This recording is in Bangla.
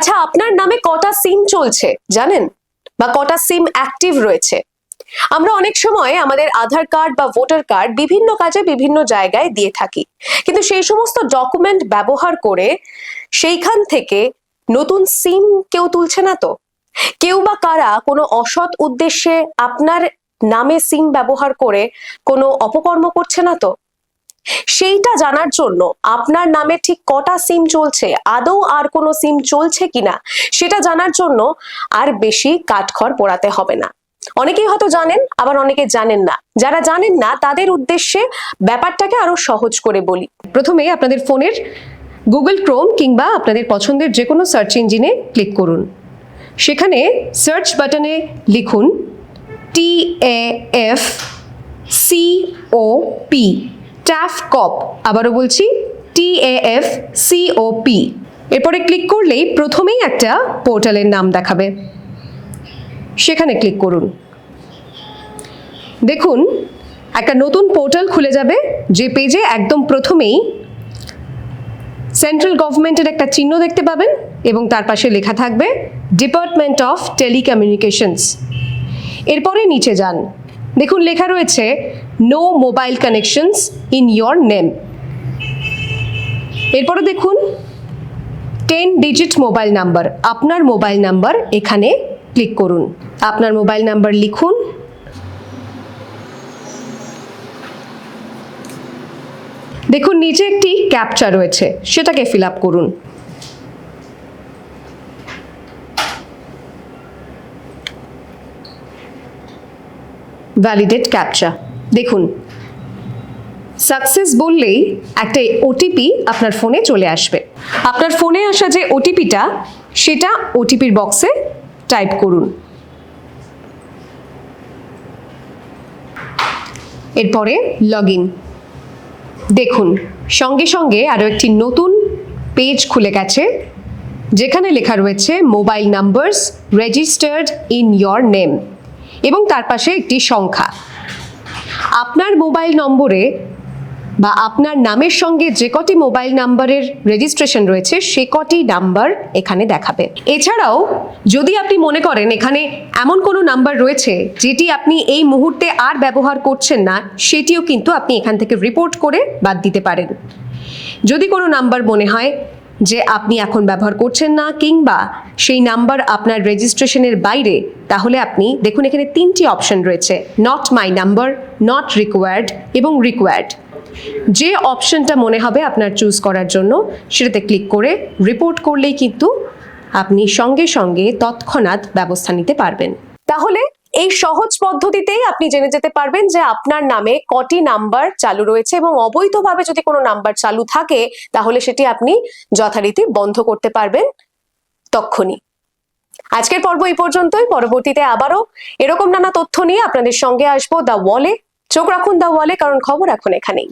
আচ্ছা আপনার নামে কটা সিম চলছে জানেন? বা কটা সিম অ্যাক্টিভ রয়েছে? আমরা অনেক সময় আমাদের আধার কার্ড বা ভোটার কার্ড বিভিন্ন কাজে বিভিন্ন জায়গায় দিয়ে থাকি। কিন্তু সেই সমস্ত ডকুমেন্ট ব্যবহার করে সেইখান থেকে নতুন সিম কেউ তুলছে না তো? কেউ বা কারা কোনো অসৎ উদ্দেশ্যে আপনার নামে সিম ব্যবহার করে কোনো অপকর্ম করছে না তো? সেইটা জানার জন্য আপনার নামে ঠিক কটা সিম চলছে? আদৌ আর কোনো সিম চলছে কিনা? সেটা জানার জন্য আর বেশি কাঠখড় পোড়াতে হবে না। অনেকেই হয়তো জানেন, আবার অনেকে জানেন না। যারা জানেন না, তাদের উদ্দেশ্যে ব্যাপারটাকে আরও সহজ করে বলি। প্রথমে আপনাদের ফোনের গুগল ক্রোম কিংবা আপনাদের পছন্দের যে কোনো সার্চ ইঞ্জিনে ক্লিক করুন। সেখানে সার্চ বাটনে লিখুন T A F C O P TAFCOP, আবারও বলছি T F C O P এরপরে ক্লিক করলেই প্রথমেই একটা পোর্টালের নাম দেখাবে। সেখানে ক্লিক করুন। দেখুন, একটা নতুন পোর্টাল খুলে যাবে, যে পেজে একদম প্রথমেই সেন্ট্রাল গভর্নমেন্টের একটা চিহ্ন দেখতে পাবেন এবং তার পাশে লেখা থাকবে ডিপার্টমেন্ট অফ টেলিকমিউনিকেশনস এরপরে নিচে যান। দেখুন, লেখা রয়েছে no mobile connections in your name এরপরে দেখুন টেন ডিজিট মোবাইল নাম্বার আপনার মোবাইল নাম্বার এখানে ক্লিক করুন। আপনার মোবাইল নাম্বার লিখুন। দেখুন, নিচে একটি ক্যাপচা রয়েছে, সেটাকে ফিল আপ করুন। ভ্যালিডেট ক্যাপচা দেখুন সাকসেস বললেই একটা ওটিপি আপনার ফোনে চলে আসবে। আপনার ফোনে আসা যে ওটিপিটা সেটা ওটিপির বক্সে টাইপ করুন। এরপরে লগ ইন দেখুন, সঙ্গে সঙ্গে আরও একটি নতুন পেজ খুলে গেছে, যেখানে লেখা রয়েছে mobile numbers registered in your name এবং তার পাশে একটি সংখ্যা। আপনার মোবাইল নম্বরে বা আপনার নামের সঙ্গে যে কটি মোবাইল নাম্বারের রেজিস্ট্রেশন রয়েছে, সে কটি নাম্বার এখানে দেখাবে। এছাড়াও, যদি আপনি মনে করেন এখানে এমন কোনো নাম্বার রয়েছে, যেটি আপনি এই মুহূর্তে আর ব্যবহার করছেন না, সেটিও কিন্তু আপনি এখান থেকে রিপোর্ট করে বাদ দিতে পারেন। যদি কোনো নাম্বার মনে হয় যে আপনি এখন ব্যবহার করছেন না কিংবা সেই নাম্বার আপনার রেজিস্ট্রেশনের বাইরে, তাহলে আপনি দেখুন এখানে তিনটি অপশন রয়েছে not my number not required এবং রিকোয়ার্ড যে অপশনটা মনে হবে আপনার চুজ করার জন্য, সেটাতে ক্লিক করে রিপোর্ট করলেই কিন্তু আপনি সঙ্গে সঙ্গে তৎক্ষণাৎ ব্যবস্থা নিতে পারবেন। তাহলে এই সহজ পদ্ধতিতেই আপনি জেনে যেতে পারবেন যে আপনার নামে কটি নাম্বার চালু রয়েছে এবং অবৈধভাবে যদি কোনো নাম্বার চালু থাকে, তাহলে সেটি আপনি যথারীতি বন্ধ করতে পারবেন তক্ষণি আজকের পর্ব এই পর্যন্তই। পরবর্তীতে আবারও এরকম নানা তথ্য নিয়ে আপনাদের সঙ্গে আসব দ্য ওয়ালে। চোখ রাখুন দ্য ওয়ালে, কারণ খবর এখন এখানেই।